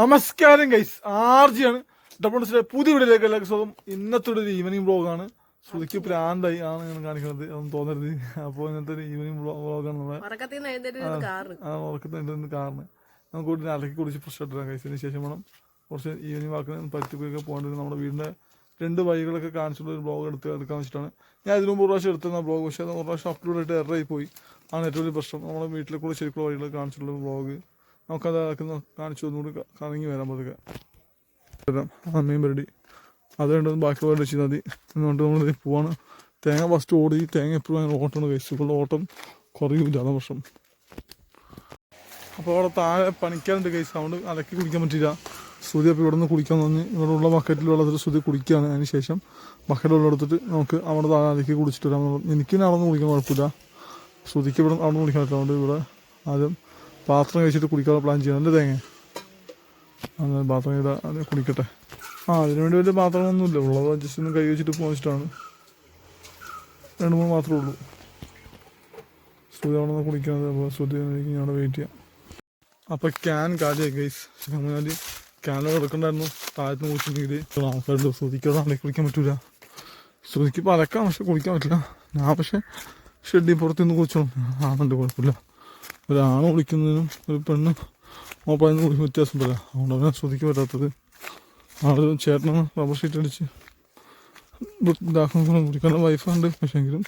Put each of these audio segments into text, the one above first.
നമസ്കാരം ഗൈസ് ആർജിയാണ്. ഡബിൾസിലെ പുതിയ വീഡിയോയിലേക്ക് എല്ലാവർക്കും സ്വാഗതം. ഇന്നത്തെ ഒരു ഈവനിങ് വ്ളോഗാണ് ശ്രുതിക്ക് പ്രാന്തായി. ആണ് ഞാൻ കാണിക്കുന്നത്. അതൊന്നും തോന്നരുത്. അപ്പോൾ ഇന്നത്തെ ഒരു ഈവനിങ് വ്ളോഗാണ് ഉറക്കത്തിൽ എഴുന്നേറ്റ് ആ ഉറക്കത്തിന്റെ കാരണം നമുക്ക് കൂടി അലക്കി കുടിച്ച് ഫ്രഷ് ഗൈസ് അതിന് ശേഷം വേണം കുറച്ച് ഈവനിങ് വാക്കിന് പറ്റുകയൊക്കെ പോകേണ്ടത് നമ്മുടെ വീടിന്റെ രണ്ട് വഴികളൊക്കെ കാണിച്ചുള്ള ഒരു ബ്ലോഗ് എടുത്ത് എടുക്കാൻ വെച്ചിട്ടാണ്. ഞാൻ ഇതിനു മുമ്പ് ഒരു പ്രാവശ്യം എടുത്തിരുന്ന ബ്ലോഗ് പക്ഷേ അത് ഒരു പ്രാവശ്യം അപ്ലോഡ് ആയിട്ട് എററായി പോയി. ആണ് ഏറ്റവും വലിയ പ്രശ്നം. നമ്മുടെ വീട്ടിലെ കൂടെ ശരിക്കുള്ള വഴികൾ കാണിച്ചിട്ടുള്ള ബ്ലോഗ് നമുക്കത് കാണിച്ചു ഒന്നുകൂടി കറങ്ങി വരാൻ പതുക്കെ. അമ്മയും പരടി. അത് വേണ്ടത് ബാക്കി വേണ്ട വെച്ചാൽ മതി. എന്നുകൊണ്ട് നമ്മൾ പോവാണ്. തേങ്ങ ഫസ്റ്റ് ഓടി. തേങ്ങ എപ്പോഴും അങ്ങനെ ഓട്ടമാണ് കഴിച്ചുള്ള ഓട്ടം കുറയൂല അതാണ് പ്രശ്നം. അപ്പോൾ അവിടെ താഴെ പണിക്കാറുണ്ട് കേസ് അതുകൊണ്ട് അലക്കി കുടിക്കാൻ പറ്റില്ല ശ്രുതി അപ്പോൾ ഇവിടെ നിന്ന് കുടിക്കാൻ തന്നെ ഇവിടെ ഉള്ള ബക്കറ്റിൽ വെള്ളത്തിൽ ശ്രുതി കുടിക്കുകയാണ്. അതിന് ശേഷം ബക്കറ്റ് വെള്ളം എടുത്തിട്ട് നമുക്ക് അവിടെ താഴെ അലക്കി കുടിച്ചിട്ട് വരാം. എനിക്ക് നടന്ന് കുടിക്കാൻ കുഴപ്പമില്ല. ശ്രുതിക്ക് ഇവിടെ അവിടെ നിന്ന് കുടിക്കാൻ പറ്റില്ല. അതുകൊണ്ട് ഇവിടെ ആദ്യം പാത്രം കഴിച്ചിട്ട് കുടിക്കാനുള്ള പ്ലാൻ ചെയ്യണം. അല്ലേ തേങ്ങ? അത് പാത്രം ചെയ്താൽ അത് കുടിക്കട്ടെ ആ അതിന് വേണ്ടി വലിയ പാത്രങ്ങളൊന്നുമില്ല ഉള്ളത് ജസ്റ്റ് ഒന്ന് കൈ വെച്ചിട്ട് പോയിച്ചിട്ടാണ് രണ്ട് മൂന്ന് മാത്രമേ ഉള്ളൂ. ശ്രുതി അവിടെ നിന്ന് കുടിക്കുന്നത് അപ്പോൾ ശ്രുതി ഞാൻ അവിടെ വെയിറ്റ് ചെയ്യാം. അപ്പോൾ ക്യാൻ കാലിയായി ഗൈസ് ഞാൻ ക്യാനിൽ കിടക്കണ്ടായിരുന്നു. താഴത്ത് കുടിച്ചിട്ടുണ്ടെങ്കിൽ ആൾക്കാരുടെ ശ്രുതിക്കാതെ കുളിക്കാൻ പറ്റൂല. ശ്രുതിക്ക് ഇപ്പോൾ അലക്കാം പക്ഷെ കുളിക്കാൻ പറ്റില്ല. ഞാൻ പക്ഷേ ഷെഡിൽ പുറത്തുനിന്ന് നിന്ന് കുടിച്ചോളും ആണുണ്ട് കുഴപ്പമില്ല. ഒരാണ് വിളിക്കുന്നതിനും ഒരു പെണ്ണ് മോപ്പായിരുന്നു കുളിക്കും വ്യത്യാസം പറയാം. അതുകൊണ്ട് അവനെ ശ്രദ്ധിക്കാൻ പറ്റാത്തത്. ആൾ ചേട്ടനാണ് റബ്ബർ ഷീറ്റ് അടിച്ച് ഇതാക്കുന്ന കുടിക്കാൻ വൈഫുണ്ട് പക്ഷേ എങ്കിലും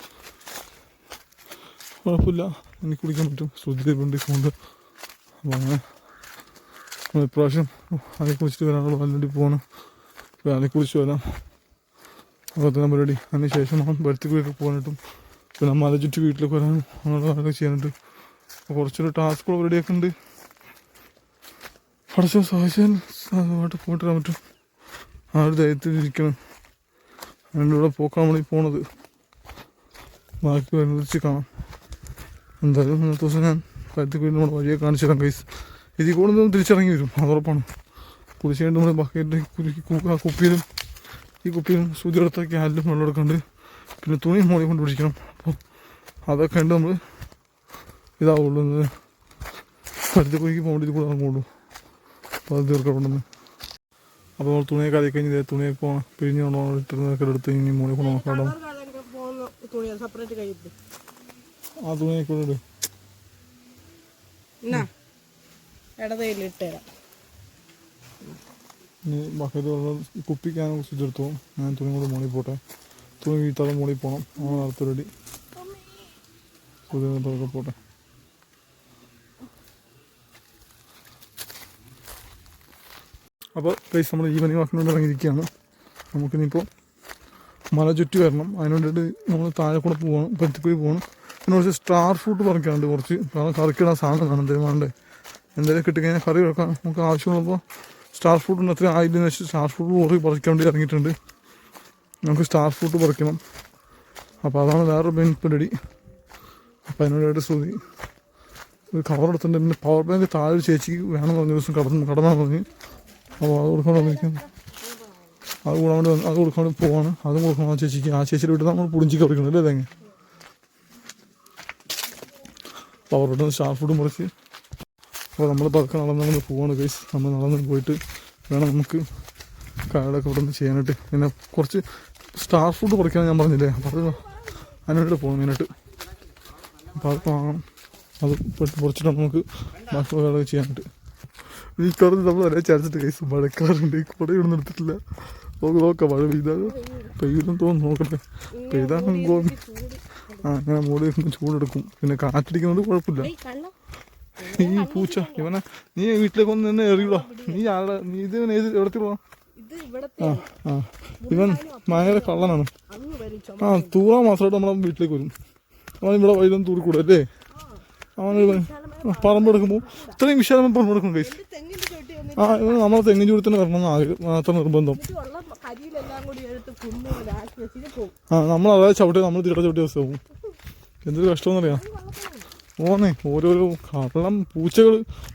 കുഴപ്പമില്ല. എനിക്ക് കുടിക്കാൻ പറ്റും. ശ്രദ്ധിച്ചിട്ടുണ്ട് കൊണ്ട് അപ്പോൾ അങ്ങനെ ഇപ്രാവശ്യം അതിനെ കുറിച്ചിട്ട് വരാനുള്ള വല്ലണ്ടി പോകണം അപ്പോൾ കുറിച്ച് വരാം. അപ്പോൾ തന്നെ പരിപാടി. അതിന് ശേഷം ബർത്ത് വീട്ടിൽ പോകാനായിട്ടും. പിന്നെ മല ചുറ്റി വീട്ടിലേക്ക് വരാനും അങ്ങനെയുള്ള കാര്യങ്ങൾ ചെയ്യാനായിട്ട് കുറച്ചൊരു ടാസ്കുകൾ പരിപാടിയൊക്കെ ഉണ്ട് പടച്ച സഹായിച്ചാൽ അതുമായിട്ട് പോയിട്ട് വരാൻ പറ്റും. ആ ഒരു ധൈര്യത്തിലിരിക്കണം അതിന്റെ കൂടെ പോക്കാണ് നമ്മൾ പോണത്. ബാക്കി അനുവദിച്ച് കാണാം. എന്തായാലും ഇന്നത്തെ ദിവസം ഞാൻ കരുത്തിൽ നമ്മുടെ വഴിയെ കാണിച്ചു തരാം കൈസ് ഇതിൽ കൂടെ നിന്ന് തിരിച്ചിറങ്ങി വരും. അത് ഉറപ്പാണ്. കുടിച്ചുകൊണ്ട് നമ്മൾ ബക്കറ്റിന്റെ കുരുക്കി ആ കുപ്പിയിലും ഈ കുപ്പിയിലും സൂചി എടുത്താക്കി ആലും വെള്ളം എടുക്കുന്നുണ്ട് പിന്നെ തുണി മോളി കൊണ്ട് പിടിക്കണം. അപ്പോൾ അതൊക്കെ ഉണ്ട് നമ്മൾ ഇതാവുള്ളൂ കരുത്തിൽ കുലുക്കി പോകേണ്ടി കൂടെ ഇറങ്ങുള്ളൂ അപ്പോൾ അത് തീർക്കണമെന്ന് അപ്പോൾ നമ്മൾ തുണിയൊക്കെ അതി കഴിഞ്ഞ് തുണിയൊക്കെ പോകണം പിരിഞ്ഞ് കൊണ്ടുപോകണം ഇട്ടിരുന്നൊക്കെ എടുത്ത് ഇനി മോളി കൊണ്ട് നോക്കാം കളർ കളറൊക്കെ സെപ്പറേറ്റ് കഴിയിട്ട് ആ തുണിയൊക്കെ ഇട്. എന്നാ? ഇടതയിൽ ഇട്ടുതരാം ഇനി ബക്കറ്റ് വെള്ളം കുപ്പിക്കാനും സ്വിച്ചെടുത്തു ഞാൻ തുണി കൂടെ മോളിൽ പോട്ടെ. തുണി വീട്ടാതെ മോളിൽ പോകണം അങ്ങനെ അടുത്ത റെഡി പോട്ടെ. അപ്പോൾ പ്ലേസ് നമ്മൾ ഈവനിങ് വാക്കിനോട് ഇറങ്ങിയിരിക്കുകയാണ്. നമുക്കിനിയിപ്പോൾ മല ചുറ്റി വരണം. അതിന് വേണ്ടിയിട്ട് നമ്മൾ താഴെ കൂടെ പോകണം പരുത്തിക്കുഴി പോകണം. പിന്നെ കുറച്ച് സ്റ്റാർ ഫ്രൂട്ട് പറിക്കാനുണ്ട് കുറച്ച്. കറിക്കിടാൻ സാധനം കാണും എന്തെങ്കിലും വേണ്ടേ? എന്തെങ്കിലും കിട്ടിക്കഴിഞ്ഞാൽ കറി വെക്കാൻ നമുക്ക് ആവശ്യമുള്ളപ്പോൾ സ്റ്റാർ ഫ്രൂട്ട് ഉണ്ട്. അത്ര ആയില്ലെന്ന് വെച്ചാൽ സ്റ്റാർ ഫ്രൂട്ട് കുറേ പറിക്കാൻ വേണ്ടി ഇറങ്ങിയിട്ടുണ്ട്. നമുക്ക് സ്റ്റാർ ഫ്രൂട്ട് പറിക്കണം. അപ്പോൾ അതാണ് വേറെ പരിപാടി. അപ്പോൾ അതിനോടായിട്ട് ശ്രുതി. ഒരു കവർ എടുത്തിട്ടുണ്ട്. പിന്നെ പവർ ബാങ്ക് താഴെ ചേച്ചിക്ക് വേണം പറഞ്ഞ. ദിവസം കടന്നു കടന്നാൽ പറഞ്ഞ്. അപ്പോൾ അത് കൊടുക്കാൻ വന്നിരിക്കുന്നു. അത് കൂടാൻ വേണ്ടി അത് കൊടുക്കാൻ വേണ്ടി പോവാണ്. അതും കൊടുക്കണം. ആ ചേച്ചിക്ക് ആ ചേച്ചിയുടെ വീട്ടിൽ നമ്മൾ പുളിഞ്ചിക്ക് കൊടുക്കണം അല്ലേ തേങ്ങ? അപ്പോൾ അവരോട് സ്റ്റാഫ് ഫുഡ് മുറിച്ച് അപ്പോൾ നമ്മൾ പതുക്കെ നടന്ന് നടന്ന് പോവാണ് ഗൈസ് നമ്മൾ നടന്ന് പോയിട്ട് വേണം നമുക്ക് കാടൊക്കെ ഇവിടെ നിന്ന് ചെയ്യാനായിട്ട്. പിന്നെ കുറച്ച് സ്റ്റാർ ഫുഡ് കുറയ്ക്കാൻ ഞാൻ പറഞ്ഞില്ലേ? അപ്പോൾ അത് അതിനായിട്ട് പോകണം മെയിനായിട്ട്. അപ്പോൾ അത് വാങ്ങണം. അത് പെട്ട് കുറച്ചിട്ട് നമുക്ക് ബാക്കി ചെയ്യാനായിട്ട്. ഈ കറന്ന് നമ്മൾ ഒരേ ചരച്ചിട്ട് കൈസ് മഴക്കാറുണ്ട്. കുട ഇവിടെ എടുത്തിട്ടില്ല. നമുക്ക് നോക്കാം മഴ പെയ്താൽ പെയ്യുമെന്ന് തോന്നുന്നു നോക്കട്ടെ. തോന്നുന്നു ആ അങ്ങനെ മൂടി ഇരുന്ന് ചൂടെടുക്കും. പിന്നെ കാറ്റടിക്കുന്നത് കുഴപ്പമില്ല. ഈ പൂച്ച ഇവനെ നീ വീട്ടിലേക്ക് ഒന്ന് തന്നെ എറിയൂടാ. നീ ആരുടെ നീ ഇത് ഏത് എവിടത്തി പോവാ? ആ ആ. ഇവൻ ഭയങ്കര കള്ളനാണ്. ആ തൂറാൻ മാത്രമായിട്ട് നമ്മളെ വീട്ടിലേക്ക് വരും. അവൻ ഇവിടെ വൈകുന്നേരം തൂറിക്കൂടെ അല്ലേ? പറമ്പെടുക്കുമ്പോൾ ഇത്രയും വിശാലമായി പറമ്പെടുക്കും വന്നിട്ട് ആ ഇവൻ നമ്മളെ തെങ്ങിൻ ചൂടത്തിന് വരണം അത്ര നിർബന്ധം. ആ നമ്മൾ അതായത് ചവിട്ടി നമ്മൾ തിരട്ട ചവിട്ടി ദിവസം. പോകും എന്തൊരു കഷ്ടമെന്നറിയാം ഓന്നേ ഓരോരോ കള്ളം പൂച്ചകൾ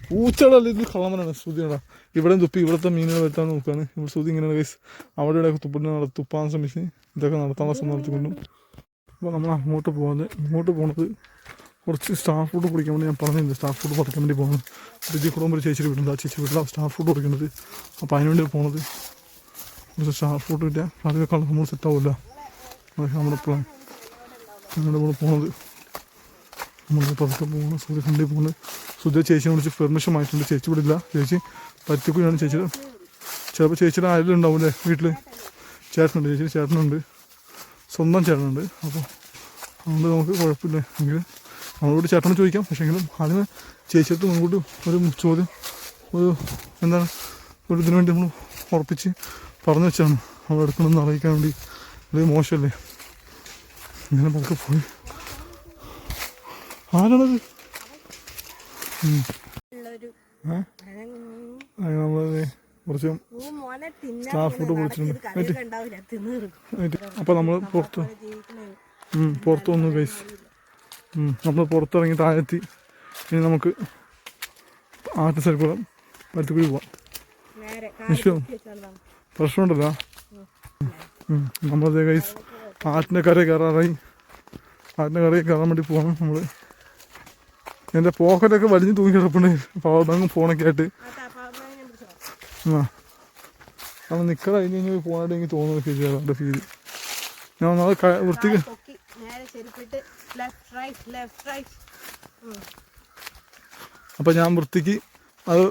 പൂച്ചകളല്ല ഇത് കള്ളമനാണ് ശ്രുതിയാണ് ഇവിടെ തുപ്പി ഇവിടുത്തെ മീനുകൾ വരുത്താൻ നോക്കുകയാണ് ഇവിടെ ശ്രുതി ഇങ്ങനെയാണ് ഗൈസ് അവിടെ ഇവിടെ തുപ്പിട്ട് നട തുപ്പാൻ ശ്രമിച്ച് ഇതൊക്കെ നടത്താനുള്ള ശ്രമം നടത്തിക്കൊണ്ടും. അപ്പോൾ നമ്മൾ അങ്ങോട്ട് പോകുന്നത് ഇങ്ങോട്ട് പോണത് കുറച്ച് സ്റ്റാഫ് ഫുഡ് കുടിക്കാൻ വേണ്ടി ഞാൻ പറഞ്ഞിരുന്നു. സ്റ്റാഫ് ഫുഡ് പറിക്കാൻ വേണ്ടി പോകുന്നത് ഇതിൽ കുടുംബം ഒരു ചേച്ചി വീടുണ്ട് ആ ചേച്ചി വീട്ടിലാണ് സ്റ്റാഫ് ഫുഡ് കൊടുക്കുന്നത് അപ്പോൾ അതിന് വേണ്ടി പോകുന്നത് കുറച്ച് സ്റ്റാഫ് ഫുഡ് കിട്ടിയാൽ കറിയൊക്കെ നമ്മൾ സെറ്റ് ആവില്ല അതൊക്കെ നമ്മുടെ പ്ലാൻ അങ്ങനെ കൂടെ പോകുന്നത് നമ്മൾ പതുക്കെ പോകുന്നത് സൂര്യ കണ്ടി പോകുന്നത് സുധ ചേച്ചിനെ വിളിച്ച് പെർമിഷൻ വാങ്ങിയിട്ടുണ്ട്. ചേച്ചി ഇവിടെ ഇല്ല. ചേച്ചി പറ്റിക്കുകയാണ്. ചേച്ചിയുടെ ചിലപ്പോൾ ചേച്ചിയുടെ ആരെങ്കിലും ഉണ്ടാവില്ലേ വീട്ടിൽ ചേട്ടനുണ്ട്. ചേച്ചി ചേട്ടനുണ്ട്. സ്വന്തം ചേട്ടനുണ്ട്. അപ്പോൾ അതുകൊണ്ട് നമുക്ക് കുഴപ്പമില്ല. എങ്കിലും നമ്മളോട് ചേട്ടനോട് ചോദിക്കാം. പക്ഷേ എങ്കിലും ആദ്യമേ ചേച്ചിയടുത്ത് മുൻകൂട്ടി ഒരു ചോദ്യം ഒരു എന്താണ് ഒരു ഇതിനു വേണ്ടി നമ്മൾ ഉറപ്പിച്ച് പറഞ്ഞു വെച്ചാണ് അവൾ എടുക്കണമെന്ന് അറിയിക്കാൻ വേണ്ടി. ഇത് മോശമല്ലേ? ഇങ്ങനെ പതുക്കെ പോയി. ആരാണത്? നമ്മളത് കുറച്ച് സ്റ്റാഫ് ഫുഡ് തിന്നു അപ്പോൾ നമ്മൾ പുറത്ത് പുറത്ത് വന്നു ഗൈസ് നമ്മൾ പുറത്തിറങ്ങി താഴെത്തി. ഇനി നമുക്ക് സൈഡ് കൂടെ പരുത്തിക്കുഴി പോവാം വിശ്വം പ്രശ്നമുണ്ടല്ലോ. നമ്മളതേ കൈസ് ആറ്റിന്റെ കരയിൽ കയറാറായി. ആറ്റിന്റെ കരയിൽ കയറാൻ വേണ്ടി പോകണം നമ്മൾ എന്റെ പോക്കറ്റൊക്കെ വലിഞ്ഞ് തൂങ്ങി കിടപ്പുണ്ട്. പവർ ബാങ്കും ഫോണൊക്കെ ആയിട്ട് ആ. നമ്മൾ നിൽക്കട കഴിഞ്ഞ് കഴിഞ്ഞ് പോകാനായിട്ട് എനിക്ക് തോന്നുന്നു ഫീൽ ചെയ്യാറുണ്ട് ഫീൽ ഞാൻ നാളെ വൃത്തിക്ക് ലെഫ്റ്റ് അപ്പോൾ ഞാൻ വൃത്തിക്ക് അത്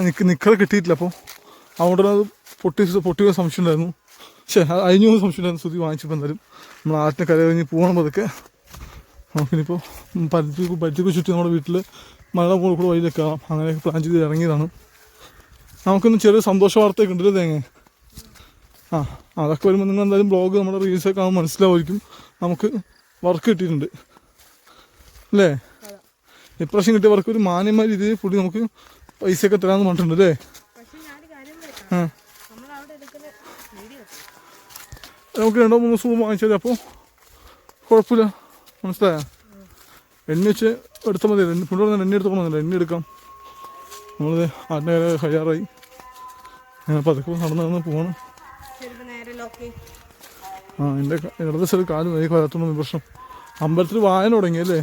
എനിക്ക് നിക്കറ കിട്ടിയിട്ടില്ല അപ്പോൾ അതുകൊണ്ട് അത് പൊട്ടി പൊട്ടിയ സംശയം ഉണ്ടായിരുന്നു പക്ഷേ അഴിഞ്ഞു സംശയം ഉണ്ടായിരുന്നു സ്തുതി വാങ്ങിച്ചപ്പോൾ എന്തായാലും നമ്മൾ ആറ്റിനെ കര കഴിഞ്ഞ് പോകണം പതുക്കെ. നമുക്കിനിപ്പോൾ പരിധി പരിധിക്ക് ചുറ്റി നമ്മുടെ വീട്ടിൽ മഴ കൂടെ കൂടെ വഴി ആവാം. അങ്ങനെയൊക്കെ പ്ലാൻ ചെയ്ത് ഇറങ്ങിയതാണ്. നമുക്കൊന്ന് ചെറിയ സന്തോഷ വാർത്തയൊക്കെ ഉണ്ടല്ലോ തേങ്ങ? ആ അതൊക്കെ വരുമ്പോൾ നിങ്ങൾ എന്തായാലും ബ്ലോഗ് നമ്മുടെ റീൽസൊക്കെ ആകുമ്പോൾ മനസ്സിലാവുമായിരിക്കും. നമുക്ക് വർക്ക് കിട്ടിയിട്ടുണ്ട്. അല്ലേ? ഇപ്രാവശ്യം കിട്ടിയ വർക്ക് ഒരു മാന്യമായ രീതിയിൽ പുള്ളി നമുക്ക് പൈസയൊക്കെ തരാമെന്ന് പറഞ്ഞിട്ടുണ്ട് അല്ലേ? നമുക്ക് രണ്ടോ മൂന്നോ സൂം വാങ്ങിച്ചത് വാങ്ങിച്ചാൽ അപ്പോൾ കുഴപ്പമില്ല. മനസ്സിലായ? എണ്ണ വെച്ച് എടുത്താൽ മതി. എണ്ണ പുള്ളി പറഞ്ഞാൽ എണ്ണ എടുക്കാം. നമ്മളത് ആടിനെ കയ്യാറായി പതുക്കെ നടന്ന് നടന്ന് പോകണം ആ എന്റെ ഇടത് സൈഡ് കാൽ വൈകി വരാത്തോണ്ട് പ്രശ്നം. അമ്പലത്തിൽ വായന തുടങ്ങിയല്ലേ?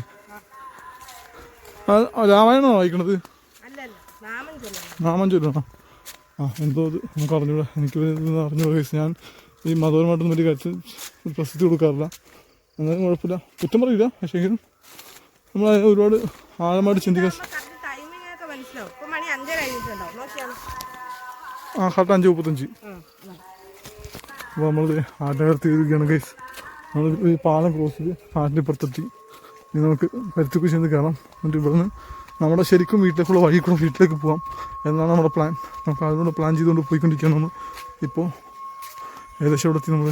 രാമായണമാണോ വായിക്കണത്? നാമം ചൊല്ലണം ആ എന്തോ ഇത് നമുക്ക് അറിഞ്ഞൂടാ. എനിക്ക് അറിഞ്ഞൂടാ കേസ് ഞാൻ ഈ മതപരമായിട്ടൊന്നും വലിയ കാര്യത്തിൽ പ്രസിദ്ധി കൊടുക്കാറില്ല. എന്നാലും കുഴപ്പമില്ല. കുറ്റം പറയില്ല പക്ഷേ എങ്കിലും നമ്മൾ ഒരുപാട് ആഴമായിട്ട് ചിന്തിക്കാൻ ആ കറക്റ്റ് അഞ്ച് മുപ്പത്തഞ്ച്. അപ്പോൾ നമ്മൾ ആറ്റകർത്തി ഇരിക്കുകയാണ് ഗൈസ് നമ്മൾ ഈ പാലം ക്രോസ് ചെയ്ത് ആറ്റിന്റെ ഇപ്പുറത്തെത്തി ഇനി നമുക്ക് പരുത്തിക്ക് ചെന്ന് കയറാം. എന്നിട്ട് ഇവിടുന്ന് നമ്മുടെ ശരിക്കും വീട്ടിലേക്കുള്ള വഴി വീട്ടിലേക്ക് പോകാം എന്നാണ് നമ്മുടെ പ്ലാൻ നമുക്ക് അതുകൊണ്ട് പ്ലാൻ ചെയ്തുകൊണ്ട് പോയിക്കൊണ്ടിരിക്കുകയാണ് നമ്മൾ ഇപ്പോൾ ഏകദേശം ഇവിടെ എത്തി നമ്മൾ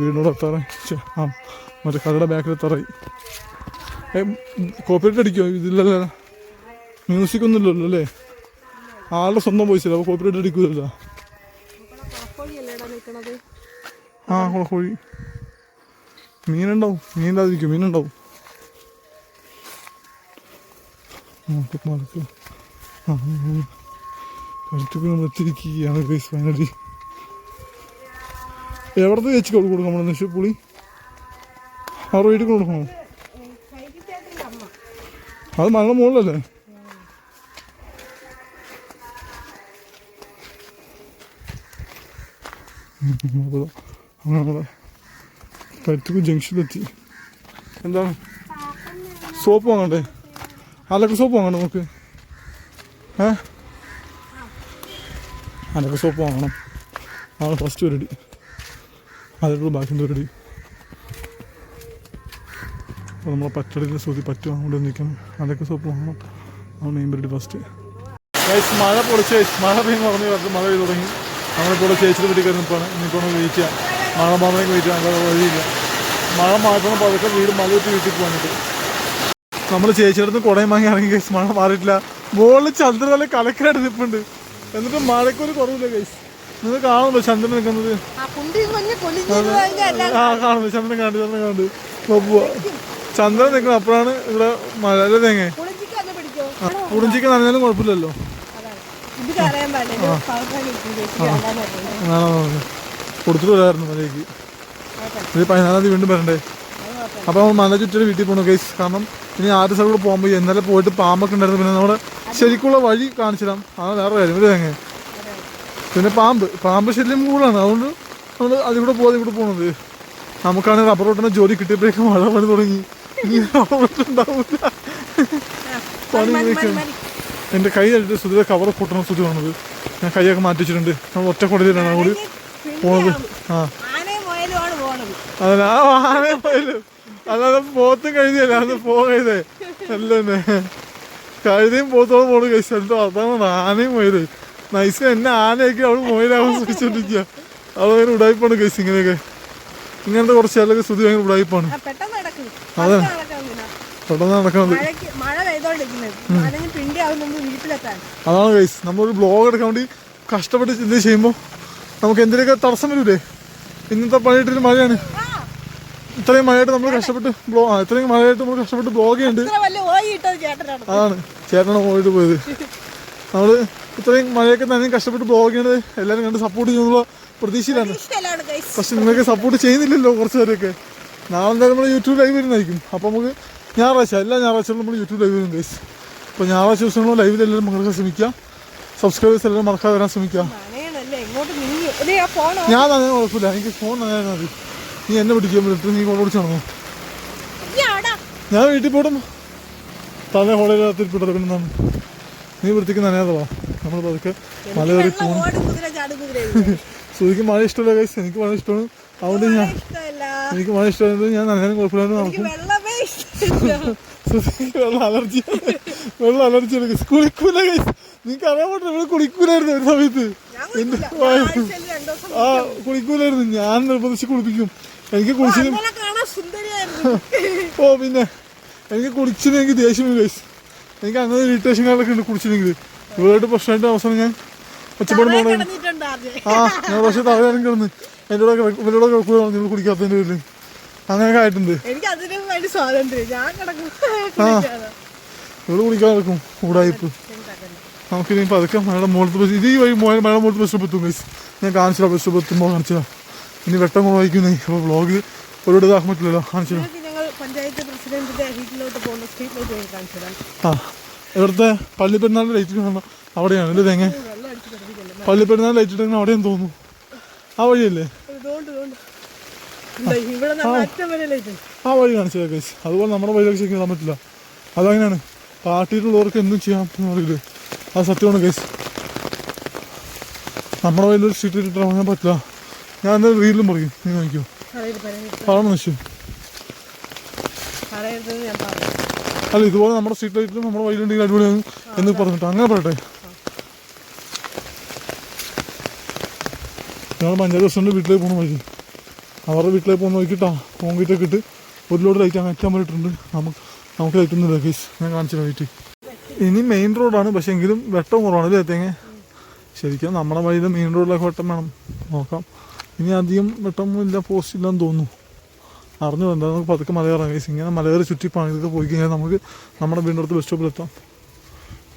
വീടിനോട് എത്താറായി. ആ മറ്റേ കടയുടെ ബാക്കിൽ എത്താറായി. കോപ്പറേറ്റ് അടിക്കുമോ ഇതില്ലല്ലോ. മ്യൂസിക് ഒന്നും ഇല്ലല്ലോ അല്ലേ? ആളുടെ സ്വന്തം പോയിച്ചില്ല അപ്പോൾ കോപ്പറേറ്റ് അടിക്കൂലല്ലോ. അല്ലേടാ നിൽക്കണത് ആ കോഴി മീനുണ്ടാവും. മീനില്ലാതിരിക്കും. മീനുണ്ടാവും. ആ നമ്മൾ എത്തിയിരിക്കുകയാണ് ഗൈസ് ഫൈനലി എവിടത്തെ ചേച്ചി കൊടുക്കും കൊടുക്കാം നമ്മുടെ നിശ്ചയ പുളി? ആറ് വീട്ടിൽ കൊടുക്കണോ? അത് മകളുടെ മുകളിലല്ലേ അപ്പോൾ അങ്ങനെ പരുത്തിക്ക് ജംഗ്ഷനിലെത്തി എന്താണ് സോപ്പ് വാങ്ങണ്ടേ അലക്ക സോപ്പ് വാങ്ങണം നമുക്ക് അലക്ക സോപ്പ് വാങ്ങണം ആണ് ഫസ്റ്റ് ഒരു അടി അതിലുള്ള ബാക്കിന്റെ ഒരടി അപ്പോൾ നമ്മളെ പച്ചടിന്റെ ശ്രുതി പറ്റി അങ്ങോട്ട് നിൽക്കണം അലക്ക് സോപ്പ് വാങ്ങണം നമ്മൾ മെയിൻ പരിപാടി ഫസ്റ്റ് മഴ പൊളിച്ച് മഴ പെയ്യുന്ന പറഞ്ഞു മഴ പെയ്ത് തുടങ്ങി നമ്മളിപ്പോൾ ചേച്ചിയുടെ വീട്ടിൽ കയറുന്നപ്പോഴാണ് ഇനിയിപ്പോൾ ഒന്ന് വെയിറ്റ് ചെയ്യാം മഴ മാത്രമേ വെയിറ്റ് ചെയ്യാൻ വഴിയില്ല. മഴ മാറ്റണം പതുക്കെ വീട് മലയിട്ട് വിട്ട് വീട്ടിൽ പോകാനായിട്ട്. നമ്മൾ ചേച്ചിയുടെ അടുത്ത് കുടയും വാങ്ങി ഇറങ്ങി കഴിച്ച് മഴ മാറിയിട്ടില്ല. മുകളിൽ ചന്ദ്രൻ നല്ല കലക്കലായിട്ട് നിൽപ്പുണ്ട്. എന്നിട്ട് മഴയ്ക്കൊരു കുറവില്ല കഴിച്ച് നിങ്ങൾ കാണുമല്ലോ ചന്ദ്രൻ നിൽക്കുന്നത്? ആ കാണുന്നു. ചന്ദ്രൻ കണ്ടു ചന്ദ്രൻ കണ്ടു പോവുക ചന്ദ്രൻ നിൽക്കണം അപ്പോഴാണ് ഇവിടെ മഴ അല്ലേ തേങ്ങ കുടിഞ്ചിക്ക് നനഞ്ഞാലും കുഴപ്പമില്ലല്ലോ. അതാണ് മലയ്ക്ക് ഇത് പതിനാലാം തീയതി വീണ്ടും വരണ്ടേ? അപ്പോൾ മല ചുറ്റൊരു വീട്ടിൽ പോകണം കേസ് കാരണം ഇനി ആദ്യ കൂടെ പോകുമ്പോൾ ഇന്നലെ പോയിട്ട് പാമ്പൊക്കെ ഉണ്ടായിരുന്നു. പിന്നെ നമ്മുടെ ശരിക്കുള്ള വഴി കാണിച്ചിടാം. അതാണ് വേറെ കാര്യം. ഒരു തേങ്ങ പിന്നെ പാമ്പ്. പാമ്പ് ശല്യം കൂടുതലാണ്. അതുകൊണ്ട് നമ്മൾ അതിലൂടെ പോകാതെ ഇവിടെ പോകുന്നത് നമുക്കാണെങ്കിൽ റബ്ബർ വെട്ടുന്ന ജോലി കിട്ടിയപ്പോഴേക്കും മഴ പണി തുടങ്ങി. ഇനി റബ്ബർ വെട്ടുണ്ടാവില്ല പണി. എന്റെ കൈ തട്ടിട്ട് സുധിയുടെ കവർ പൊട്ടണ സുധി വന്നത്. ഞാൻ കൈയൊക്കെ മാറ്റിച്ചിട്ടുണ്ട് നമ്മൾ ഒറ്റ കൊടുത്തിട്ടാണ് കൂടി പോണത്. ആ. അതെ അതല്ല ആ ആനയെ പോയാലും അല്ലാതെ പോത്ത് കഴുതിയല്ല അത് പോ കഴുതേ അല്ല തന്നെ. കഴുതയും പോത്തോളം പോണ് കഴിച്ചു എന്തോ അതാണ് ആനയും പോയത് നൈസ് എന്നെ ആനയൊക്കെ അവൾ മൊയിലാവാൻ ശ്രമിച്ചോണ്ടിരിക്കുക അവളങ്ങനെ ഉടായ്പാണ് കഴിച്ചു ഇങ്ങനെയൊക്കെ. ഇങ്ങനത്തെ കുറച്ച് ആളൊക്കെ സ്തുതി ഭയങ്കര ഉടായ്പാണ് ആ, പെട്ടെന്ന് നടക്കുന്നത് മഴ പെയ്തോണ്ടിരിക്കുന്നത് നനഞ്ഞ് പിണ്ടി ആവും മുമ്പ് വീട്ടിലെത്താൻ. അതാണ് ഗൈസ് നമ്മളൊരു ബ്ലോഗ് എടുക്കാൻ വേണ്ടി കഷ്ടപ്പെട്ട് ചിന്ത ചെയ്യുമ്പോൾ നമുക്ക് എന്തിനൊക്കെ തടസ്സം വരൂലേ? ഇന്നത്തെ പണിയിട്ടൊരു മഴയാണ്. ഇത്രയും മഴയായിട്ട് നമ്മൾ കഷ്ടപ്പെട്ട് ബ്ലോ ആ ഇത്രയും മഴയായിട്ട് നമ്മൾ കഷ്ടപ്പെട്ട് ബ്ലോഗ് ചെയ്യുന്നുണ്ട് അതാണ്. ചേട്ടനാണ് പോയിട്ട് പോയത്. നമ്മൾ ഇത്രയും മഴയൊക്കെ തന്നെ കഷ്ടപ്പെട്ട് ബ്ലോഗ് ചെയ്യണത് എല്ലാവരും കണ്ട് സപ്പോർട്ട് ചെയ്യുന്നുള്ള പ്രതീക്ഷയിലാണ്. പക്ഷെ നിങ്ങൾക്ക് സപ്പോർട്ട് ചെയ്യുന്നില്ലല്ലോ കുറച്ച് പേരൊക്കെ. നാളെ എന്തായാലും നമ്മൾ യൂട്യൂബ് ലൈവ് വരുന്നതായിരിക്കും. അപ്പോൾ നമുക്ക് ഞായറാഴ്ച എല്ലാ ഞായറാഴ്ചകളും നമ്മൾ യൂട്യൂബ് ലൈവ് വരും ഗൈസ് അപ്പോൾ ഞായറാഴ്ച ദിവസങ്ങളും ലൈവിൽ എല്ലാവരും പങ്കെടുക്കാൻ ശ്രമിക്കുക സബ്സ്ക്രൈബേഴ്സ് എല്ലാവരും മറക്കാതെ വരാൻ ശ്രമിക്കുക പോണോ ഞാൻ അങ്ങനെ കുഴപ്പമില്ല എനിക്ക് ഫോൺ അങ്ങനെ മതി. നീ എന്നെ പിടിക്കാൻ പറ്റും നീ ഫോൺ വിളിച്ച് നടന്നു? ആടാ. ഞാൻ വീട്ടിൽ പോടും. തന്നെ ഹോളിൽ പിന്നെ നീ വൃത്തിക്ക് നനയാതെ വാ നമ്മൾ പതുക്കെ മല കയറി പോകും സുധിക്ക് മഴ ഇഷ്ടമല്ല ഗൈസ് എനിക്ക് മഴ ഇഷ്ടമാണ്. അതുകൊണ്ട് ഞാൻ എനിക്ക് മഴ ഇഷ്ടമായത് ഞാൻ നനയാനും കുഴപ്പമില്ലാണ്ട് നടക്കും. സുധിക്ക് വെള്ളം അലർജി. വെള്ളം അലർജി എടുക്കും. കുളിക്കൂല നിങ്ങൾക്ക് അറിയാൻ പറ്റില്ല ഇവിടെ കുളിക്കൂലായിരുന്നു ഒരു സമയത്ത്. ഞാൻ എന്റെ ആ കുളിക്കൂലായിരുന്നു. ഞാൻ നിർബന്ധിച്ച് കുളിപ്പിക്കും. എനിക്ക് കുളിച്ചിന് ഓ പിന്നെ. എനിക്ക് കുളിച്ചിന് എനിക്ക് ദേഷ്യം ഗൈസ് എനിക്ക് അങ്ങനെ ഇറിറ്റേഷൻ കാർഡൊക്കെ ഉണ്ട് കുളിച്ചില്ലെങ്കിൽ ഇവരുടെ പ്രശ്നമായിട്ട് അവസാനം ഞാൻ ഒച്ചപ്പാട് പോകണേ ആ ഞാൻ പക്ഷേ തവയാനും കിടന്ന്. എന്റെ കൂടെ ഇവരുടെ കിടക്കുക നിങ്ങൾ കുടിക്കാത്തതിന്റെ പേരിൽ അങ്ങനെയൊക്കെ ആയിട്ടുണ്ട് എനിക്ക് അതിന് വേണ്ടി സ്വാതന്ത്ര്യം. ഞാൻ കിടക്കും ഇവൾ കുടിക്കാൻ നടക്കും. കൂടായിപ്പ്. നമുക്കിനി പതുക്കെ മഴയുടെ മുകളിലത്തെ ബസ് ഇത് ഈ വഴി മോയ മഴ മുകളിലത്തെ ബസ് സ്റ്റോപ്പ് എത്തും ഗൈസ് ഞാൻ കാണിച്ചില്ല ബസ് സ്റ്റോപ്പ് എത്തുമ്പോൾ കാണിച്ചില്ല ഇനി വെട്ടം കുറവായിരിക്കുന്നേ അപ്പോൾ ബ്ലോഗ് ഒരുപാട് ഇതാക്കാൻ പറ്റില്ലല്ലോ. കാണിച്ചില്ല ആ. ഇവിടുത്തെ പള്ളി പെരുന്നാളിന്റെ ലൈറ്റ് കാണണം അവിടെയാണ് അല്ലേ തേങ്ങ? പള്ളി ലൈറ്റ് ഇട്ടെങ്കിൽ അവിടെയും തോന്നുന്നു. ആ വഴിയല്ലേ? ആ. വഴി കാണിച്ചത് ഗൈസ് അതുപോലെ നമ്മുടെ വഴിയിലേക്ക് ശരിക്കും ഇടാൻ പറ്റില്ല. അതങ്ങനെയാണ്. പാർട്ടിയിലുള്ളവർക്ക് എന്തും ചെയ്യാം എന്ന് പറയില്ലേ അത് സത്യമാണ് ഗൈസ് നമ്മുടെ വഴിയിൽ ഒരു സീറ്റ് ഇട്ട് ഇറങ്ങാൻ പറ്റില്ല. ഞാൻ എന്തായാലും റീലും പറയും. നീ നോക്കിയോ പറഞ്ഞു നിശ്ചയം അല്ല ഇതുപോലെ നമ്മുടെ സീറ്റ് ലൈറ്റിലും നമ്മുടെ വഴിയിലുണ്ടെങ്കിൽ അടിപൊളിയാണ് എന്ന് പറഞ്ഞിട്ട്. അങ്ങനെ പറയട്ടെ. ഞങ്ങൾ പഞ്ചായത്ത് പ്രസിഡന്റ് വീട്ടിലേക്ക് പോകണം വഴി. അവരുടെ വീട്ടിലേക്ക് പോകുന്ന നോക്കിയിട്ടാ കോൺക്രീറ്റ് ഒക്കെ ഇട്ട് ഒരു ലോഡ് ലൈറ്റ് അങ്ങ് അയക്കാൻ പറ്റിയിട്ടുണ്ട് നമുക്ക് നമുക്ക് ലൈറ്റ് ഒന്നുമില്ല കേസ് ഞാൻ കാണിച്ചു ലൈറ്റ് ഇനി മെയിൻ റോഡാണ് പക്ഷെ എങ്കിലും വെട്ടം കുറവാണ് അല്ലേ തേങ്ങ? ശരിക്കും നമ്മുടെ വഴിയിൽ മെയിൻ റോഡിലൊക്കെ വെട്ടം വേണം. നോക്കാം. ഇനി അധികം വെട്ടമൊന്നുമില്ല പോസ്റ്റ് ഇല്ലെന്ന് തോന്നുന്നു. അറിഞ്ഞു എന്താ നമുക്ക് പതുക്കെ മലകയറാം കേസ് ഇങ്ങനെ മലകയറി ചുറ്റി പണിതൊക്കെ പോയി കഴിഞ്ഞാൽ നമുക്ക് നമ്മുടെ വീടിനടുത്ത് ബസ് സ്റ്റോപ്പിലെത്താം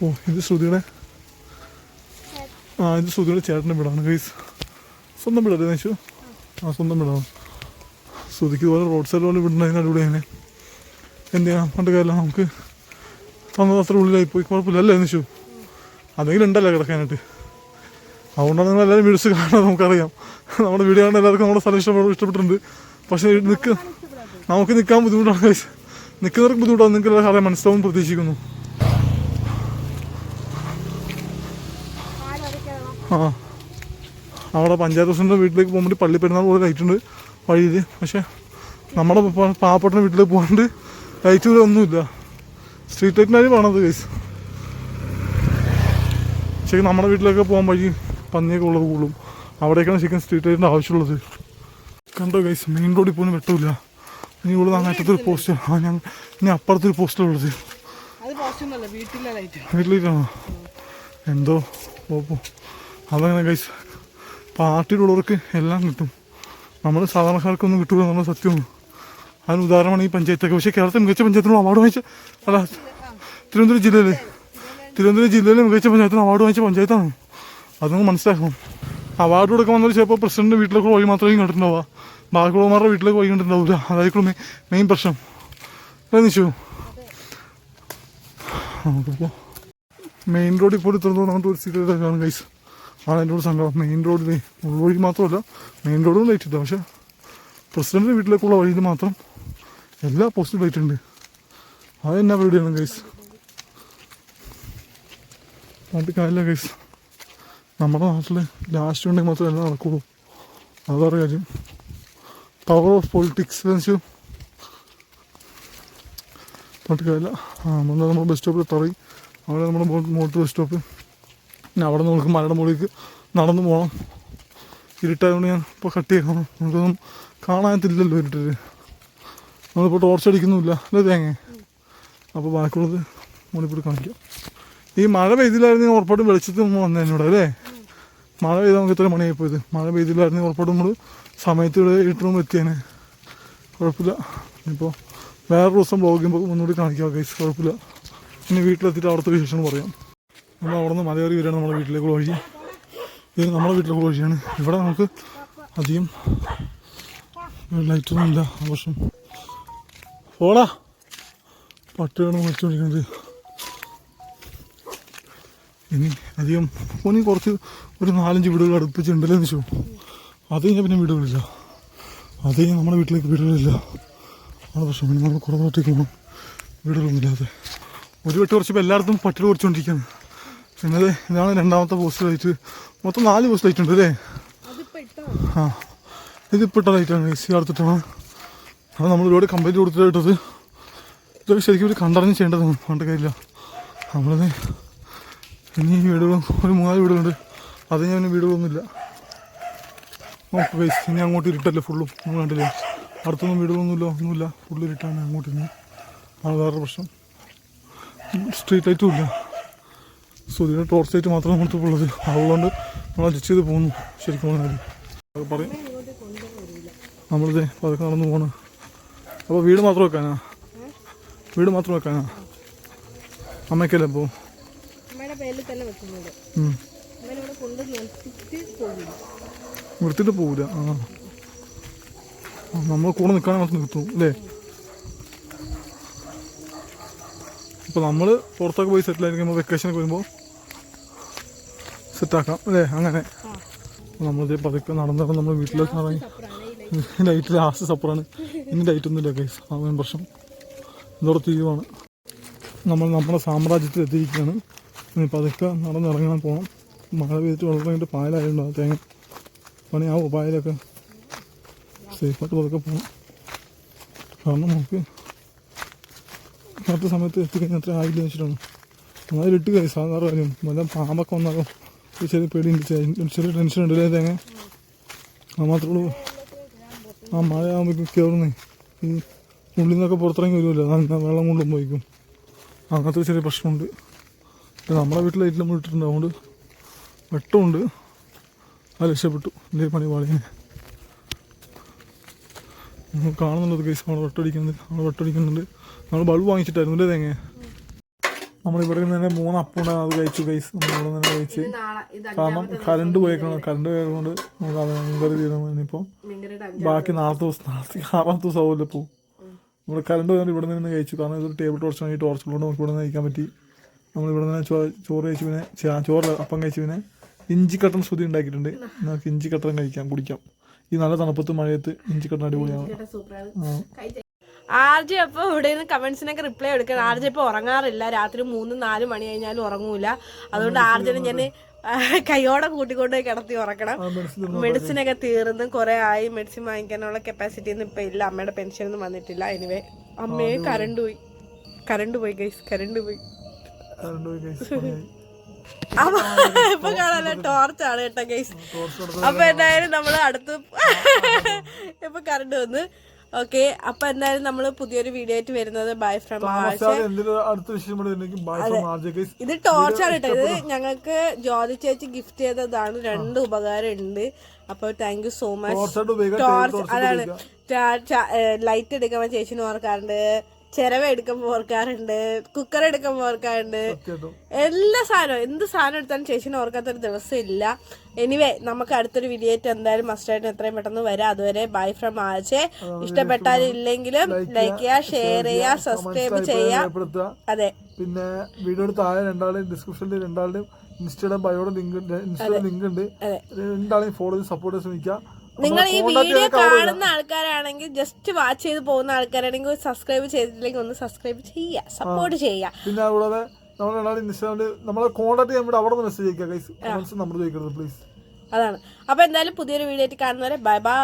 ഓ ഇത് ശ്രുതിയുടെ ആ ഇത് ശ്രുതിയുടെ ചേട്ടന്റെ വീടാണ് കേസ് സ്വന്തം വീടല്ലേ നേശു ആ സ്വന്തം വീടാണ്. ശ്രുതിക്ക് ഇതുപോലെ റോഡ് സൈഡ് പോലെ വിടുന്നതിന് അടിപൊളിയാണ് എന്ത് ചെയ്യാം പണ്ട് കാലം നമുക്ക് തന്നത് അത്ര ഉള്ളിലായി പോയി. കുഴപ്പമില്ല. അല്ലേ നിശു അതെങ്കിലും ഉണ്ടല്ലോ കിടക്കാനായിട്ട്? അതുകൊണ്ടാണ് നിങ്ങൾ എല്ലാവരും വീഡിയോസ് കാണാൻ നമുക്കറിയാം. നമ്മുടെ വീഡിയോ കാണാൻ എല്ലാവർക്കും നമ്മുടെ സ്ഥലം ഇഷ്ടപ്പെടും ഇഷ്ടപ്പെട്ടിട്ടുണ്ട്. പക്ഷേ നിൽക്ക് നമുക്ക് നിൽക്കാൻ ബുദ്ധിമുട്ടാണ് കഴിച്ച് നിൽക്കുന്നവർക്ക് ബുദ്ധിമുട്ടാണ്. നിങ്ങൾക്ക് എല്ലാവർക്കും അറിയാം. മനസ്സിലാവും പ്രതീക്ഷിക്കുന്നു. ആ. അവിടെ പഞ്ചായത്ത് പ്രസിഡന്റ് വീട്ടിലേക്ക് പോകുമ്പോൾ പള്ളി പെരുന്നാൾ പോലെ ലൈറ്റ് വഴിയിൽ പക്ഷേ നമ്മുടെ പാവപ്പെട്ട വീട്ടിൽ പോകാണ്ട് ലൈറ്റ് ഒന്നുമില്ല. സ്ട്രീറ്റ് ലൈറ്റിനായി വേണത് കേസ് ശരിക്കും നമ്മുടെ വീട്ടിലൊക്കെ പോകാൻ വഴി പന്നിയൊക്കെ ഉള്ളത് കൂടും. അവിടേക്കാണ് ശരിക്കും സ്ട്രീറ്റ് ലൈറ്റിന്റെ ആവശ്യമുള്ളത്. കണ്ടോ ഗൈസ് മെയിൻ റോഡിൽ പോലും വെട്ടമില്ല ഇനി ഉള്ളത് അങ്ങറ്റത്തൊരു പോസ്റ്റ് ആ ഞാൻ ഇനി അപ്പുറത്തൊരു ലൈറ്റ് വീട്ടിലേക്കാണോ എന്തോ ഓപ്പോ അതങ്ങനെ ഗൈസ് പാർട്ടിയിലുള്ളവർക്ക് എല്ലാം കിട്ടും. നമ്മൾ സാധാരണക്കാർക്കൊന്നും കിട്ടൂല എന്നുള്ള സത്യമാണ് അതിന് ഉദാഹരണമാണ് ഈ പഞ്ചായത്തൊക്കെ. പക്ഷേ കേരളത്തിൽ മികച്ച പഞ്ചായത്തിനുള്ള അവാർഡ് വാങ്ങിച്ച അല്ല തിരുവനന്തപുരം ജില്ലയിലെ തിരുവനന്തപുരം ജില്ലയിലെ മികച്ച പഞ്ചായത്തിന് അവാർഡ് വാങ്ങിച്ച പഞ്ചായത്താണ്. അത് നിങ്ങൾ മനസ്സിലാക്കണം. അവാർഡ് കൊടുക്കാൻ വന്നത് ചിലപ്പോൾ പ്രസിഡന്റ് വീട്ടിലേക്ക് പോയി മാത്രമേ കണ്ടിട്ടുണ്ടാവുക. ബാക്കിയുള്ളവന്മാരുടെ വീട്ടിലേക്ക് പോയിക്കൊണ്ടിട്ടുണ്ടാവില്ല അതായിരിക്കും മെയിൻ പ്രശ്നം. അല്ലേ മെയിൻ റോഡിൽ പോലും തുറന്നു നമുക്ക് ഒരു സീറ്റ് കാണും കൈസ് ആണ് എന്റെ കൂടെ സംഘം മെയിൻ റോഡിൽ ഉൾവഴി മാത്രമല്ല മെയിൻ റോഡും ലൈറ്റ് ഇല്ല പക്ഷെ പ്രസിഡന്റിന്റെ വീട്ടിലേക്കുള്ള വഴിയിൽ മാത്രം എല്ലാ പോസ്റ്റും ലൈറ്റ് ഉണ്ട്. അത് എന്നാ പരിപാടിയാണ് ഗൈസ് കാര്യമില്ല ഗൈസ് നമ്മുടെ നാട്ടിൽ ലാസ്റ്റ് ഉണ്ടെങ്കിൽ മാത്രമേ എല്ലാം നടക്കുള്ളൂ. അതാണ് കാര്യം. പവർ ഓഫ് പൊളിറ്റിക്സ് വെച്ചു നാട്ടിൽ കാര്യമില്ല. നമ്മൾ നമ്മുടെ ബസ് സ്റ്റോപ്പിൽ പറയും അവിടെ നമ്മുടെ മോട്ടോർ ബസ് സ്റ്റോപ്പ് പിന്നെ അവിടെ നിന്ന് നമുക്ക് മലയുടെ മുകളിലേക്ക് നടന്നു പോകണം. ഇരുട്ടായതുകൊണ്ട് ഞാൻ ഇപ്പോൾ കട്ട് ചെയ്യണം നമുക്കൊന്നും കാണാത്തില്ലല്ലോ ഇരുട്ടിൽ നമ്മളിപ്പോൾ ടോർച്ച് അടിക്കുന്നുമില്ല. അല്ലേ തേങ്ങ? അപ്പോൾ ബാക്കിയുള്ളത് മുകളിൽ കാണിക്കാം. ഈ മഴ പെയ്തില്ലായിരുന്നു ഉറപ്പായിട്ടും വെളിച്ചത്തിൽ നമ്മൾ വന്നതിനോട് അല്ലേ? മഴ പെയ്താൽ നമുക്ക് ഇത്ര മണിയായി പോയത് മഴ പെയ്തില്ലായിരുന്നു ഉറപ്പായിട്ടും നമ്മൾ സമയത്ത് ഇവിടെ ഇരുട്ടും എത്തിയേനെ. കുഴപ്പമില്ല. ഇപ്പോൾ വേറൊരു ദിവസം ചെയ്യുമ്പോൾ ഒന്നുകൂടി കാണിക്കാം ഗൈസ് കുഴപ്പമില്ല. ഇനി വീട്ടിലെത്തിയിട്ട് അവിടുത്തെ വിശേഷം പറയാം. നമ്മൾ അവിടെ നിന്ന് മലയേറി വരികയാണ് നമ്മുടെ വീട്ടിലേക്കുള്ള വഴി ഇത് നമ്മുടെ വീട്ടിലേക്കുള്ള വഴിയാണ്. ഇവിടെ നമുക്ക് അധികം ലൈറ്റൊന്നും ഇല്ല ആവശ്യം. പോടാ. പട്ടിയാണ് വെച്ചുകൊണ്ടിരിക്കുന്നത് ഇനി അധികം ഇനി കുറച്ച് ഒരു നാലഞ്ച് വീടുകൾ അടുപ്പിച്ചുണ്ടല്ലോ എന്ന് വെച്ചു. അത് കഴിഞ്ഞാൽ പിന്നെ വീടുകളില്ല. അത് കഴിഞ്ഞാൽ നമ്മുടെ വീട്ടിലേക്ക് വീടുകളില്ല. ആണ് പ്രശ്നം. പിന്നെ നമ്മൾ കുറേ നാട്ടിലേക്ക് പോകണം വീടുകളൊന്നുമില്ലാതെ. ഒരു വെട്ട് കുറച്ച് ഇപ്പോൾ എല്ലായിടത്തും പട്ടികൾ കുറച്ചുകൊണ്ടിരിക്കുകയാണ്. പിന്നെ ഇതാണ് രണ്ടാമത്തെ പോസ്റ്റ് ലൈറ്റ് മൊത്തം നാല് പോസ്റ്റ് ലൈറ്റ് ഉണ്ട് അല്ലേ? ആ. ഇതിപ്പോൾ ഇട്ട ലൈറ്റാണ് എ സി അടുത്തിട്ടാണ്. അത് നമ്മൾ ഒരുപാട് കംപ്ലൈന്റ് കൊടുത്തിട്ടത് ഇതൊക്കെ ശരിക്കും ഒരു കണ്ടറിഞ്ഞ് ചെയ്യേണ്ടതാണ് പണ്ട് കാര്യമില്ല. നമ്മളത് ഇനി വീടുകളും ഒരു മൂന്നാൽ വീടുകളുണ്ട്. അത് ഞാൻ പിന്നെ വീടുകളൊന്നുമില്ല. നോക്ക് ഗൈസ് ഇനി അങ്ങോട്ട് ഇരുട്ടല്ലേ ഫുള്ളും നമ്മൾ കണ്ടില്ലേ? അടുത്തൊന്നും വീടുകളൊന്നുമില്ല ഒന്നുമില്ല. ഫുള്ള് ഇരുട്ടാണ് അങ്ങോട്ട് ഇനി. ആണ് വേറെ പ്രശ്നം. സ്ട്രീറ്റ് ലൈറ്റും ഇല്ല. സുധീന ടോർച്ച് ലൈറ്റ് മാത്രമേ നമുക്ക് ഉള്ളത് അതുകൊണ്ട് നമ്മൾ അഡ്ജസ്റ്റ് ചെയ്ത് പോകുന്നു. ശരിക്കും പറഞ്ഞാൽ അത് പറയും. നമ്മളിത് പതുക്കെ നടന്നു പോണ്. അപ്പോൾ വീട് മാത്രം വെക്കാനാ? വീട് മാത്രം വെക്കാനാ? അമ്മയ്ക്കല്ലേ അപ്പോൾ നിർത്തിട്ട് പോവില്ല ആ ആ, നമ്മൾ കൂടെ നിൽക്കാനേ മാത്രം നിർത്തും അല്ലേ? അപ്പോൾ നമ്മൾ പുറത്തൊക്കെ പോയി സെറ്റിൽ ആയിരിക്കുമ്പോൾ വെക്കേഷനൊക്കെ വരുമ്പോൾ സെറ്റാക്കാം അല്ലേ? അങ്ങനെ. നമ്മളിത് പതുക്കെ നടന്ന് നടന്ന് നമ്മൾ വീട്ടിലേക്ക് ഇറങ്ങി ലൈറ്റ് ലാസ്റ്റ് സപ്പറാണ്. ഇനി ലൈറ്റ് ഒന്നുമില്ല കേസ് ആ മെയിൻ പ്രശ്നം. ഇതോടെ തീരുവാണ്. നമ്മൾ നമ്മുടെ സാമ്രാജ്യത്തിൽ എത്തിയിരിക്കുകയാണ്. ഇനി പതുക്കെ നടന്നിറങ്ങാൻ പോകണം മഴ പെയ്തിട്ട് വളരെ കഴിഞ്ഞിട്ട് പായലായിട്ടുണ്ടോ തേങ്ങ പണിയാവോ പായലൊക്കെ സേഫായിട്ട് പതുക്കെ പോകണം കാരണം നമുക്ക് കറക്റ്റ് സമയത്ത് എത്തിക്കഴിഞ്ഞാൽ അത്ര ആയില്ല വെച്ചിട്ടാണ്. അതായത് ഇട്ട് കഴിയും സാധാരണ കാര്യം. വല്ല പാമ്പൊക്കെ വന്നാലോ? ചെറിയ പേടിയുണ്ട് ചെറിയ ടെൻഷൻ ഉണ്ട് അല്ലേ തേങ്ങ? ആ മാത്രമേ ഉള്ളൂ. ആ മഴ ആകുമ്പോഴേക്കും കയറുന്നേ ഈ ഉള്ളിൽ നിന്നൊക്കെ പുറത്തിറങ്ങി വരുമല്ലോ. വെള്ളം കൊണ്ടും പോയിക്കും അങ്ങനത്തെ ചെറിയ പ്രശ്നമുണ്ട്. നമ്മുടെ വീട്ടിൽ ഏറ്റവും ഇട്ടിട്ടുണ്ട്. അതുകൊണ്ട് വെട്ടമുണ്ട്. അത് രക്ഷപ്പെട്ടു. ഇല്ലേ പണി പാളിയെ കാണുന്നുണ്ട് കേസ് നമ്മൾ വെട്ടടിക്കുന്നുണ്ട്. നമ്മൾ വെട്ടടിക്കുന്നുണ്ട്. നമ്മൾ ബൾബ് വാങ്ങിച്ചിട്ടായിരുന്നു അല്ലേ തേങ്ങ? നമ്മളിവിടെ നിന്ന് തന്നെ മൂന്ന് അപ്പം അത് കഴിച്ചു കൈസ് നമ്മളിവിടെ നിന്ന് തന്നെ കഴിച്ച്. കാരണം കറണ്ട് പോയേക്കണം. കറണ്ട് പോയതുകൊണ്ട് നമുക്ക് അത് ഭയങ്കര തീരുന്നു ഇനിയിപ്പോൾ ബാക്കി നാളത്തെ ദിവസം നാളത്തെ ആറാമത്തെ ദിവസം ആവുമല്ലോ ഇപ്പോൾ നമ്മൾ കറണ്ട് പോയാൽ ഇവിടെ നിന്ന് കഴിച്ചു. കാരണം ഇതൊരു ടേബിൾ ടോർച്ചാണ് ഈ ടോർച്ച് കൊണ്ട് നമുക്ക് ഇവിടെ നിന്ന് കഴിക്കാൻ പറ്റി. നമ്മൾ ഇവിടെ നിന്ന് ചോറ് കഴിച്ചു പിന്നെ ചോറ് അപ്പം കഴിച്ചു പിന്നെ ഇഞ്ചി കട്ടൻ ശ്രുതി ഉണ്ടാക്കിയിട്ടുണ്ട്. നമുക്ക് ഇഞ്ചി കട്ടൻ കഴിക്കാം കുടിക്കാം. ഈ നല്ല തണുപ്പത്ത് മഴയത്ത് ഇഞ്ചി കട്ടൻ അടിപൊളിയാണ്. സൂപ്പറാണ് ജെ ആർജി അപ്പൊ ഇവിടെ നിന്ന് കമന്റ്സിനൊക്കെ റിപ്ലൈ എടുക്കണം ആർജി ഇപ്പൊ ഉറങ്ങാറില്ല. രാത്രി മൂന്ന് നാല് മണി കഴിഞ്ഞാലും ഉറങ്ങൂല. അതുകൊണ്ട് ആർജിനെ ഞാൻ കൈയോടെ കൂട്ടിക്കൊണ്ട് പോയി കിടത്തി ഉറക്കണം. മെഡിസിനൊക്കെ മെഡിസിൻ. ഒക്കെ തീർന്ന് കുറെ ആയി മെഡിസിൻ വാങ്ങിക്കാനുള്ള കപ്പാസിറ്റി ഒന്നും ഇപ്പൊ ഇല്ല. അമ്മയുടെ പെൻഷൻ ഒന്നും വന്നിട്ടില്ല. എനിവേ അമ്മയെ കറണ്ട് പോയി. കറണ്ട് പോയി ഗൈസ് കറണ്ട് പോയി. അപ്പൊ ഇപ്പൊ കാണാൻ ടോർച്ചാണ് കേട്ടോ ഗൈസ് ടോർച്ച് അപ്പൊ എന്തായാലും നമ്മൾ അടുത്ത് ഇപ്പൊ കറണ്ട് വന്ന് ഓക്കെ അപ്പൊ എന്തായാലും നമ്മൾ പുതിയൊരു വീഡിയോ ആയിട്ട് വരുന്നത് ബൈ ഫ്രം ഇത് ടോർച്ചാണ് കേട്ടോ ഇത് ഞങ്ങൾക്ക് ജ്യോതി ചേച്ചി ഗിഫ്റ്റ് ചെയ്തതാണ്. രണ്ട് ഉപകാരം ഉണ്ട് അപ്പൊ thank you so much torch torch അതാണ്. ലൈറ്റ് എടുക്കാൻ ചേച്ചിന് ഓർക്കാറുണ്ട് ചിരവ എടുക്കാൻ ഓർക്കാറുണ്ട് കുക്കർ എടുക്കാൻ ഓർക്കാറുണ്ട് എല്ലാ സാധനവും എന്ത് സാധനം എടുത്താലും ചേച്ചിനെ ഓർക്കാത്തൊരു ദിവസം ഇല്ല. എനിവേ നമുക്ക് അടുത്തൊരു വീഡിയോ ആയിട്ട് എന്തായാലും മസ്റ്റായിട്ട് എത്രയും പെട്ടെന്ന് വരാം. അതുവരെ ബൈ ഫ്രം ആഴ്ച ഇഷ്ടപ്പെട്ടാലില്ലെങ്കിലും ലൈക്ക് ചെയ്യുക ഷെയർ ചെയ്യാ സബ്സ്ക്രൈബ് ചെയ്യുക അതെ. പിന്നെ വീഡിയോയുടെ താഴെ രണ്ടാളുടെയും ഡിസ്ക്രിപ്ഷനിൽ രണ്ടാളുടെയും ഇൻസ്റ്റയുടെ ബയോയുടെ ലിങ്ക് ഉണ്ട് ഇൻസ്റ്റയുടെ ലിങ്ക് ഉണ്ട്. രണ്ടാളെയും ഫോളോ ചെയ്ത് സപ്പോർട്ട് ശ്രമിക്കുക. നിങ്ങൾ ഈ വീഡിയോ കാണുന്ന ആൾക്കാരാണെങ്കിൽ ജസ്റ്റ് വാച്ച് ചെയ്ത് പോകുന്ന ആൾക്കാരാണെങ്കിൽ സബ്സ്ക്രൈബ് ചെയ്തിട്ടില്ലെങ്കിൽ ഒന്ന് സബ്സ്ക്രൈബ് ചെയ്യുക സപ്പോർട്ട് ചെയ്യുക. പിന്നെ അതുകൂടാതെ നമ്മുടെ ഇൻസ്റ്റാഗ്രാമിൽ നമ്മളെ കോൺടാക്ട് ചെയ്യാൻ അവിടെ നിന്ന് മെസ്സേജ് അയക്കുക ഗൈസ് നമ്പർ ചോദിക്കരുത് പ്ലീസ് അതാണ്. അപ്പൊ എന്തായാലും പുതിയൊരു വീഡിയോ ആയിട്ട് കാണുന്നവരെ ബൈ ബൈ